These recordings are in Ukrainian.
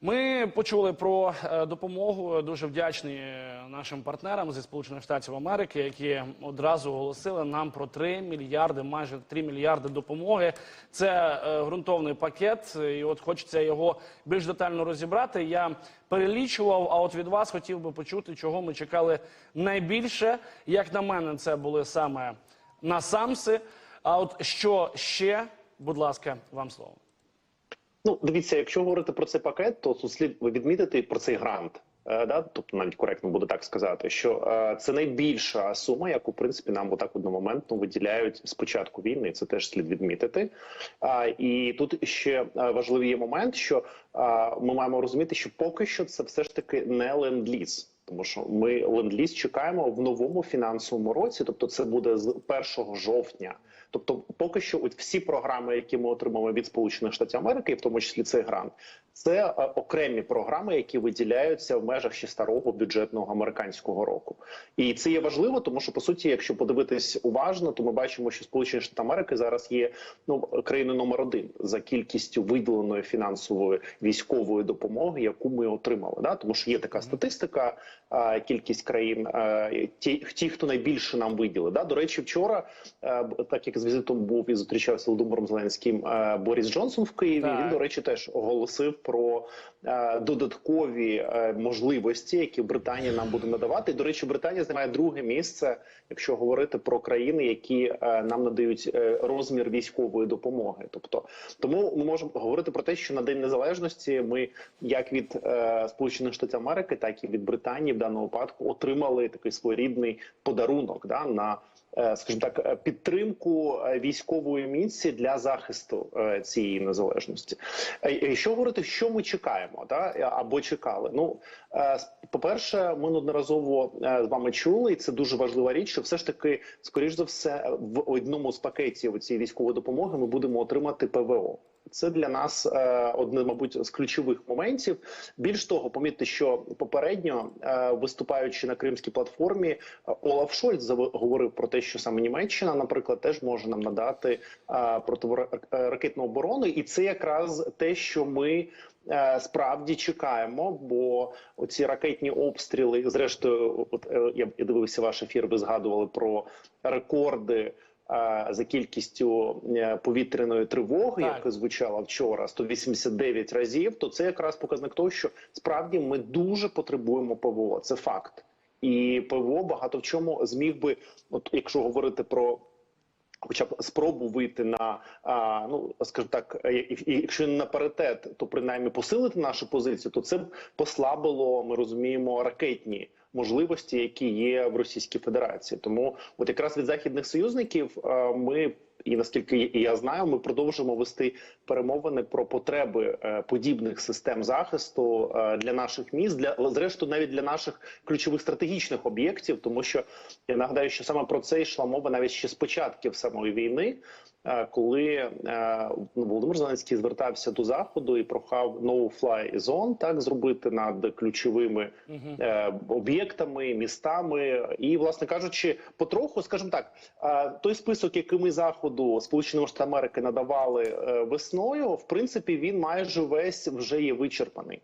Ми почули про е, допомогу. Дуже вдячні е, нашим партнерам зі Сполучених Штатів Америки, які одразу оголосили нам про 3 мільярди, майже 3 мільярди допомоги. Це е, ґрунтовний пакет, і от хочеться його більш детально розібрати. Я перелічував. А от від вас хотів би почути, чого ми чекали найбільше. Як на мене, це були саме насамси. А от що ще, будь ласка, вам слово. Ну, дивіться, якщо говорити про цей пакет, то тут слід відмітити про цей грант. е, Да, тобто навіть коректно буде так сказати, що е, це найбільша сума, яку в принципі нам отак одномоментно виділяють з початку війни. Це теж слід відмітити. А, і тут ще е, важливий є момент, що е, ми маємо розуміти, що поки що це все ж таки не ленд-ліз. Тому що ми ленд-ліз чекаємо в новому фінансовому році, тобто це буде з 1 жовтня. Тобто, поки що, от всі програми, які ми отримали від Сполучених Штатів Америки, і в тому числі цей грант, це е, окремі програми, які виділяються в межах ще старого бюджетного американського року. І це є важливо, тому що по суті, якщо подивитись уважно, то ми бачимо, що Сполучені Штати Америки зараз є ну країною номер один за кількістю виділеної фінансової військової допомоги, яку ми отримали. Да? Тому що є така статистика, кількість країн, е, ті, ті, хто найбільше нам виділи. Да? До речі, вчора, е, так як з візитом був і зустрічався з Володимиром Зеленським е, Борис Джонсон в Києві. Так. Він до речі теж оголосив про е, додаткові е, можливості, які Британія нам буде надавати. До речі, Британія займає друге місце, якщо говорити про країни, які нам надають розмір військової допомоги. Тобто, тому ми можемо говорити про те, що на день незалежності ми, як від Сполучених Штатів Америки, так і від Британії, в даному випадку, отримали такий своєрідний подарунок да на. Е, Скажімо так, е, підтримку е, військової міці для захисту цієї незалежності. Що говорити, що ми чекаємо, да або чекали? Ну по перше, ми неодноразово з вами чули, і це дуже важлива річ, що все ж таки, скоріш за все, в одному з пакетів цієї військової допомоги ми будемо отримати ПВО. Це для нас е, одне, мабуть, з ключових моментів. Більш того, помітьте, що попередньо е, виступаючи на кримській платформі, е, Олаф Шольц говорив про те, що саме Німеччина, наприклад, теж може нам надати е, противоракетну оборону, і це якраз те, що ми. е, Справді чекаємо, бо оці ракетні обстріли, зрештою, от е, я дивився ваш ефір. Ви згадували про рекорди е, за кількістю е, повітряної тривоги, Так. яка звучала вчора 189 разів. То це якраз показник того, що справді ми дуже потребуємо ПВО. Це факт, і ПВО багато в чому зміг би, от якщо говорити про. Хоча б спробу вийти на а, ну скажімо так, і якщо не на паритет, то принаймні посилити нашу позицію, то це б послабило, ми розуміємо, ракетні можливості, які є в Російській Федерації. Тому, от якраз від західних союзників ми. І наскільки я- знаю, ми продовжимо вести перемовини про потреби е, подібних систем захисту е, для наших міст, для зрештою навіть для наших ключових стратегічних об'єктів, тому що я нагадаю, що саме про це йшла мова навіть ще з початків самої війни, е, коли Володимир Зеленський звертався до заходу і прохав no-fly zone так зробити над ключовими е, об'єктами, містами, і, власне кажучи, потроху, скажімо так, той список, який ми заходу Сполучених Штатів Америки надавали е, весною, в принципі, він майже весь вже є вичерпаний.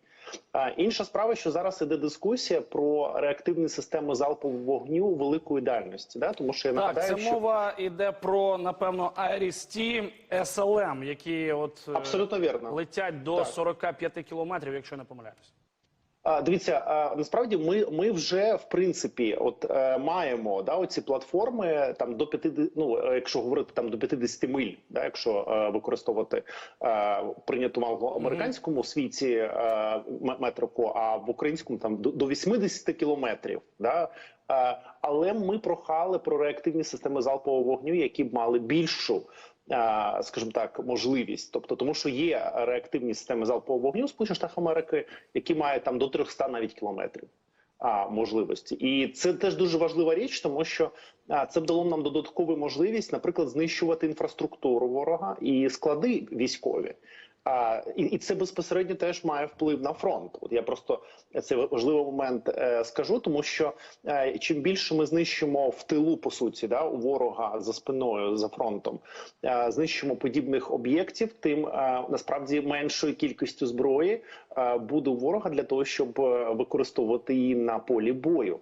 Інша справа, що зараз іде дискусія про реактивні системи залпового вогню великої дальності, да? тому що я Так, нагадаю, це що мова йде про напевно Iris-T SLM, які от е, абсолютно вірно. летять до Так. 45 кілометрів, якщо не помиляюсь. Дивіться, насправді ми, ми вже в принципі от е, маємо да, оці платформи там до 50, ну е, якщо говорити там до 50 миль, да, якщо е, використовувати прийняту в американському світі метрику, а в українському там до, до 80 кілометрів. Да, але ми прохали про реактивні системи залпового вогню, які б мали більшу. Скажімо так, можливість, тобто, тому що є реактивні системи залпового вогню Сполучених Штатів Америки, які мають там до 300 навіть кілометрів можливості, і це теж дуже важлива річ, тому що це б дало нам додаткову можливість, наприклад, знищувати інфраструктуру ворога і склади військові. А і, і це безпосередньо теж має вплив на фронт. От я просто це важливий момент е, скажу, тому що е, чим більше ми знищимо в тилу, по суті, да у ворога за спиною за фронтом, е, знищимо подібних об'єктів, тим е, насправді меншою кількістю зброї е, буде у ворога для того, щоб е, використовувати її на полі бою.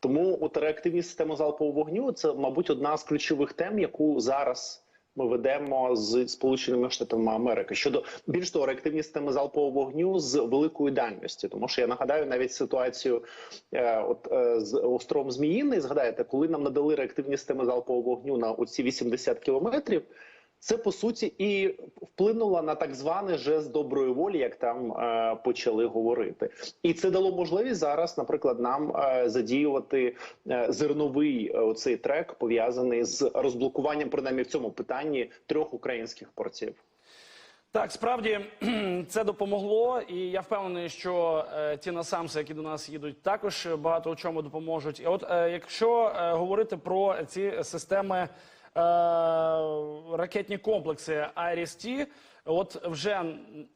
Тому от реактивні системи залпового вогню це, мабуть, одна з ключових тем, яку зараз ми ведемо з Сполученими Штатами Америки щодо більш того, реактивні системи залпового вогню з великою дальності. Тому що я нагадаю навіть ситуацію, е, от е, з островом Зміїний. Згадаєте, коли нам надали реактивні системи залпового вогню на оці 80 кілометрів. Це по суті і вплинуло на так званий жест доброї волі, як там е, почали говорити, і це дало можливість зараз, наприклад, нам е, задіювати е, зерновий е, оцей трек пов'язаний з розблокуванням, принаймні в цьому питанні трьох українських портів. Так, справді це допомогло, і я впевнений, що е, ті насамси, які до нас їдуть, також багато у чому допоможуть. І от е, якщо е, говорити про ці системи ракетні комплекси IRIS-T, от вже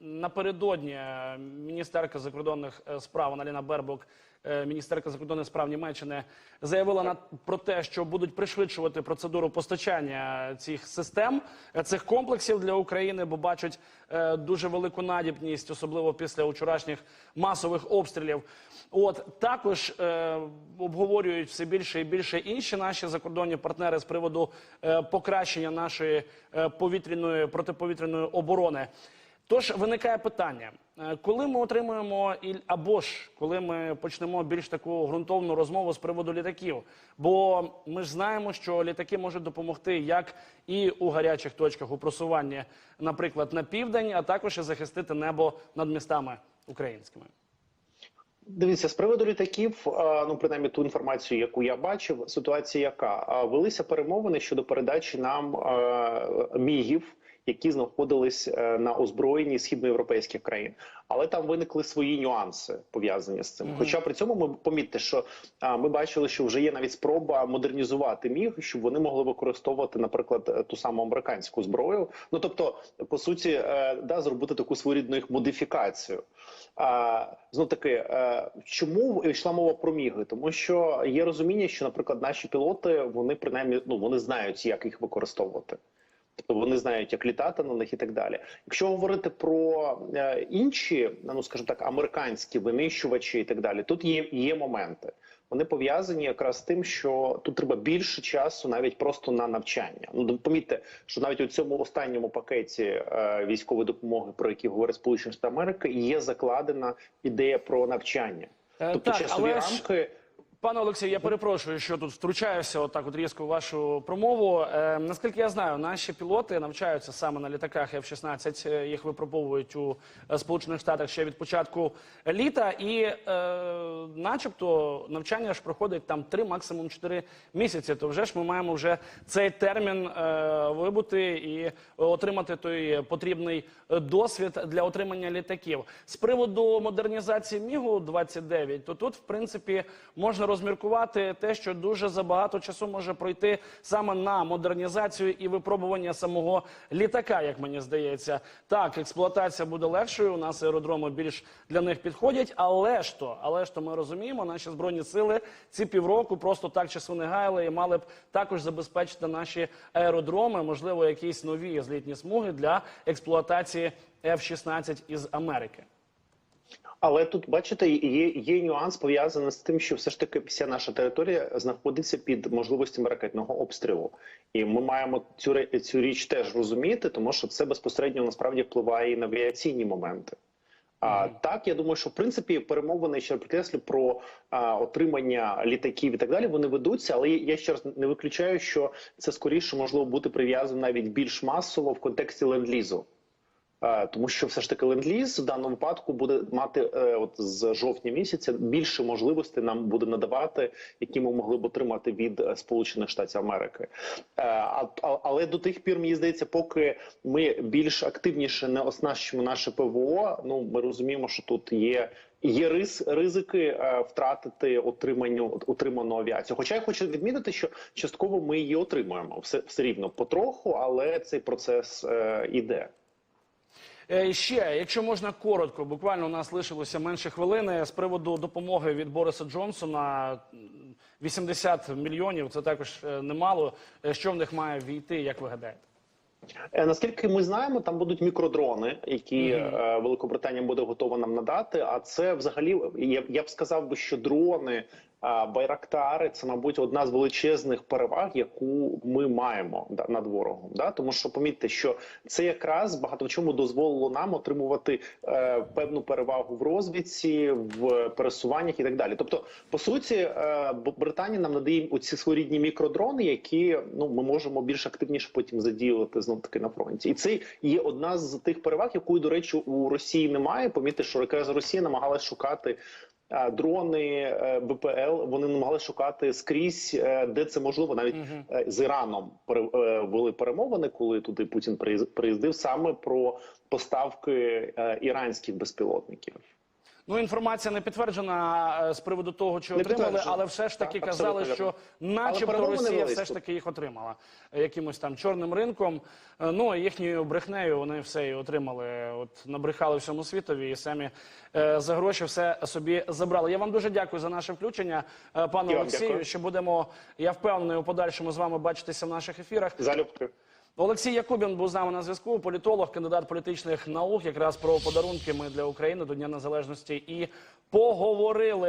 напередодні е, міністерка закордонних е, справ Аналіна Бербок, е, міністерка закордонних справ Німеччини, заявила на про те, що будуть пришвидшувати процедуру постачання цих систем, цих комплексів для України, бо бачать дуже велику надібність, особливо після вчорашніх масових обстрілів. От також е, обговорюють все більше і більше інші наші закордонні партнери з приводу е, покращення нашої е, повітряної протиповітряної оборони. Тож виникає питання, е, коли ми отримуємо і або ж коли ми почнемо більш таку ґрунтовну розмову з приводу літаків, бо ми ж знаємо, що літаки можуть допомогти як і у гарячих точках у просуванні, наприклад, на південь, а також і захистити небо над містами українськими. Дивіться, з приводу літаків, ну принаймні ту інформацію, яку я бачив, ситуація яка? Велися перемовини щодо передачі нам мігів, які знаходились е, на озброєнні східноєвропейських країн, але там виникли свої нюанси пов'язані з цим. Хоча при цьому ми помітьте, що ми бачили, що вже є навіть спроба модернізувати міг, щоб вони могли використовувати, наприклад, е, ту саму американську зброю. Ну тобто, по суті, е, да, зробити таку своєрідну їх модифікацію. А, знов таки, чому йшла мова про міги? Тому що є розуміння, що, наприклад, наші пілоти вони принаймні ну вони знають, як їх використовувати. Тобто вони знають, як літати на них і так далі. Якщо говорити про е, інші, ну скажімо так, американські винищувачі і так далі, тут є, є моменти. Вони пов'язані якраз з тим, що тут треба більше часу, навіть просто на навчання. Ну помітьте, що навіть у цьому останньому пакеті е, військової допомоги, про який говорить Сполучені Штати Америки, є закладена ідея про навчання, Е, тобто так, часові але рамки. Пане Олексію, я перепрошую, що тут втручаюся отак от різко в вашу промову. Е, наскільки я знаю, наші пілоти навчаються саме на літаках F-16, е, їх випробовують у е, Сполучених Штатах ще від початку літа, і е, начебто навчання ж проходить там 3, максимум 4 місяці. То вже ж ми маємо вже цей термін е, вибути і отримати той потрібний досвід для отримання літаків. З приводу модернізації Мігу 29, то тут, в принципі, можна розміркувати те, що дуже забагато часу може пройти саме на модернізацію і випробування самого літака, як мені здається. Так, експлуатація буде легшою. У нас аеродроми більш для них підходять, але ж то, але ж то ми розуміємо, наші збройні сили ці півроку просто так часу не гаяли і мали б також забезпечити наші аеродроми, можливо, якісь нові злітні смуги для експлуатації F-16 із Америки. Але тут бачите, є, є нюанс пов'язаний з тим, що все ж таки вся наша територія знаходиться під можливостями ракетного обстрілу, і ми маємо цю цю річ теж розуміти, тому що це безпосередньо насправді впливає і на авіаційні моменти. А так, я думаю, що в принципі перемовини ще підкреслю про а, отримання літаків і так далі. Вони ведуться, але я ще раз не виключаю, що це скоріше можливо бути прив'язано навіть більш масово в контексті ленд-лізу. Е, Тому що все ж таки ленд-ліз в даному випадку буде мати е, от з жовтня місяця більше можливостей нам буде надавати, які ми могли б отримати від е, Сполучених Штатів Америки. Але до тих пір мені здається, поки ми більш активніше не оснащуємо наше ПВО, ну ми розуміємо, що тут є. Є рис, ризики втратити отриманню отриману авіацію. Хоча я хочу відмітити, що частково ми її отримуємо все, все рівно потроху, але цей процес е, іде. Е, ще, якщо можна коротко, буквально у нас лишилося менше хвилини з приводу допомоги від Бориса Джонсона. м, 80 мільйонів це також е, немало. Е, Що в них має війти, як ви гадаєте? Наскільки ми знаємо, там будуть мікродрони, які е, Великобританія буде готова нам надати. А це взагалі я, я б сказав би, що дрони. Байрактари це, мабуть, одна з величезних переваг, яку ми маємо да, над ворогом. Да? Тому що помітьте, що це якраз багато в чому дозволило нам отримувати е, певну перевагу в розвідці, в пересуваннях і так далі. Тобто, по суті, е, Британія нам надає оці своєрідні мікродрони, які ну ми можемо більш активніше потім задіювати знов таки на фронті, і це є одна з тих переваг, якої до речі у Росії немає. Помітьте, що якраз Росія намагалась шукати. Дрони е, БПЛ вони намагалися шукати скрізь, е, де це можливо, навіть угу. з Іраном були перемовини, коли туди Путін приїз- приїздив саме про поставки іранських безпілотників. Ну, інформація не підтверджена е, з приводу того, чи Не отримали, але все ж таки Так, казали, що начебто Росія все ж таки їх отримала е, якимось там чорним ринком. Е, Ну, їхньою брехнею вони все і отримали. От набрехали всьому світові і самі е, за гроші все собі забрали. Я вам дуже дякую за наше включення, пане Олексію. Що будемо, я впевнений, у подальшому з вами бачитися в наших ефірах. Залюбки. Олексій Якубін був з нами на зв'язку. Політолог, кандидат політичних наук. Якраз про подарунки ми для України до Дня Незалежності і поговорили.